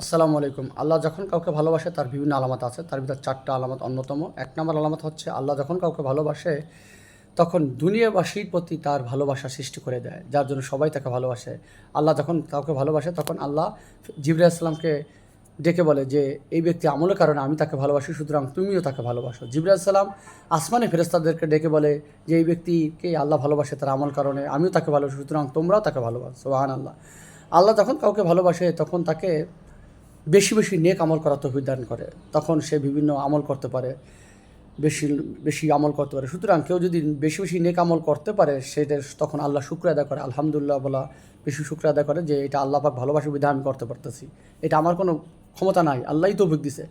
আসসালামু আলাইকুম। আল্লাহ যখন কাউকে ভালোবাসে, তার বিভিন্ন আলামত আছে। তার ভিতর চারটা আলামত অন্যতম। এক নম্বর আলামত হচ্ছে, আল্লাহ যখন কাউকে ভালোবাসে, তখন দুনিয়াবাসীর প্রতি তার ভালোবাসা সৃষ্টি করে দেয়, যার জন্য সবাই তাকে ভালোবাসে। আল্লাহ যখন কাউকে ভালোবাসে, তখন আল্লাহ জিবরা ইসলামকে ডেকে বলে যে, এই ব্যক্তি আমলের কারণে আমি তাকে ভালোবাসি, সুতরাং তুমিও তাকে ভালোবাসো। জিবরা ইসলাম আসমানে ফেরেস্তাদেরকে ডেকে বলে যে, এই ব্যক্তিকে আল্লাহ ভালোবাসে তার আমল কারণে, আমিও তাকে ভালোবাসি, সুতরাং তোমরাও তাকে ভালোবাসো। সোহান আল্লাহ আল্লাহ যখন কাউকে ভালোবাসে, তখন তাকে বেশি বেশি নেক আমল করা তৌফিক দান করে। তখন সে বিভিন্ন আমল করতে পারে, বেশি বেশি আমল করতে পারে। সুতরাং কেউ যদি বেশি বেশি নেক আমল করতে পারে সেটা তখন আল্লাহ শুক্র আদায় করে। আলহামদুলিল্লাহ বলা বেশি শুক্র আদায় করে যে এটা আল্লাহ পাক ভালোবাসা বিধান করতে পারতেছি। এটা আমার কোনো ক্ষমতা নাই, আল্লাহই তৌফিক দিছে।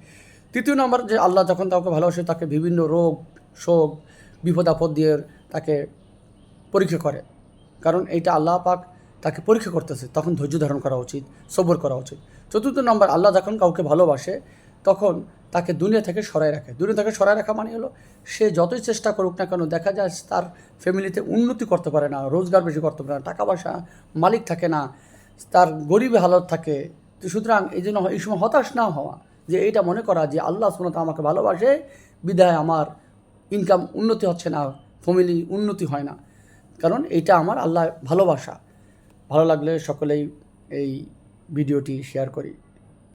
তৃতীয় নম্বর যে আল্লাহ যখন তাকে ভালোবাসে, তাকে বিভিন্ন রোগ, শোক, বিপদ আপদ দিয়ে তাকে পরীক্ষা করে। কারণ এইটা আল্লাহ পাক তাকে পরীক্ষা করতেছে, তখন ধৈর্য ধারণ করা উচিত, সবর করা উচিত। চতুর্থ নম্বর, আল্লাহ যখন কাউকে ভালোবাসে, তখন তাকে দুনিয়া থেকে সরাই রাখে। দুনিয়া থেকে সরাই রাখা মানে হলো, সে যতই চেষ্টা করুক না কেন, দেখা যায় তার ফ্যামিলিতে উন্নতি করতে পারে না, রোজগার বেশি করতে পারে না টাকা পয়সা মালিক থাকে না, তার গরিব হালত থাকে। তো সুতরাং এই জন্য এই সময় হতাশ না হওয়া, যে এইটা মনে করা যে আল্লাহ সুনত আমাকে ভালোবাসে, বিদায় আমার ইনকাম উন্নতি হচ্ছে না ফ্যামিলি উন্নতি হয় না। কারণ এটা আমার আল্লাহ ভালোবাসা। ভালো লাগলে সকলেই এই ভিডিওটি শেয়ার করি।